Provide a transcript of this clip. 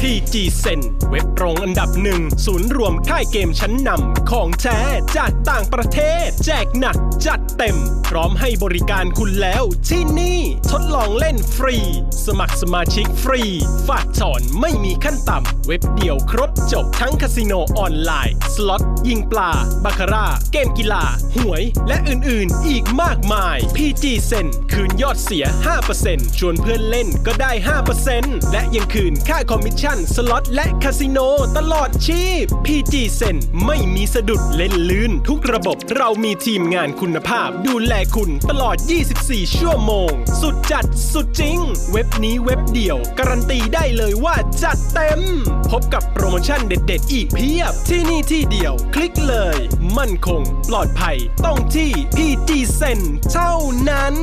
PG Zen เว็บตรงอันดับหนึ่งศูนย์รวมค่ายเกมชั้นนำของแท้จากต่างประเทศ แจกหนักจัดเต็ม พร้อมให้บริการคุณแล้วที่นี่ ทดลองเล่นฟรี สมัครสมาชิกฟรี ฝากถอนไม่มีขั้นต่ำเว็บเดียวครบจบทั้งคาสิโนออนไลน์ สล็อต ยิงปลา บาคาร่า เกมกีฬา หวย และอื่น ๆ อีกมากมาย PG Zen คืนยอดเสีย 5%ชวนเพื่อนเล่นก็ได้ 5%และยังคืนค่าคอมมิชชั่น สล็อต และคาสิโน ตลอดชีพ PG Zen ไม่มีสะดุดเล่นลื่น ทุกระบบเรามีทีมงานคุณภาพ ดูแลคุณตลอด 24 ชั่วโมง สุดจัดสุดจริง เว็บนี้เว็บเดียว การันตีได้เลยว่าจัดเต็ม พบกับโปรโมชั่นเด็ด ๆ อีกเพียบ ที่นี่ที่เดียว คลิกเลย มั่นคง ปลอดภัย ต้องที่ PG Zen เท่านั้น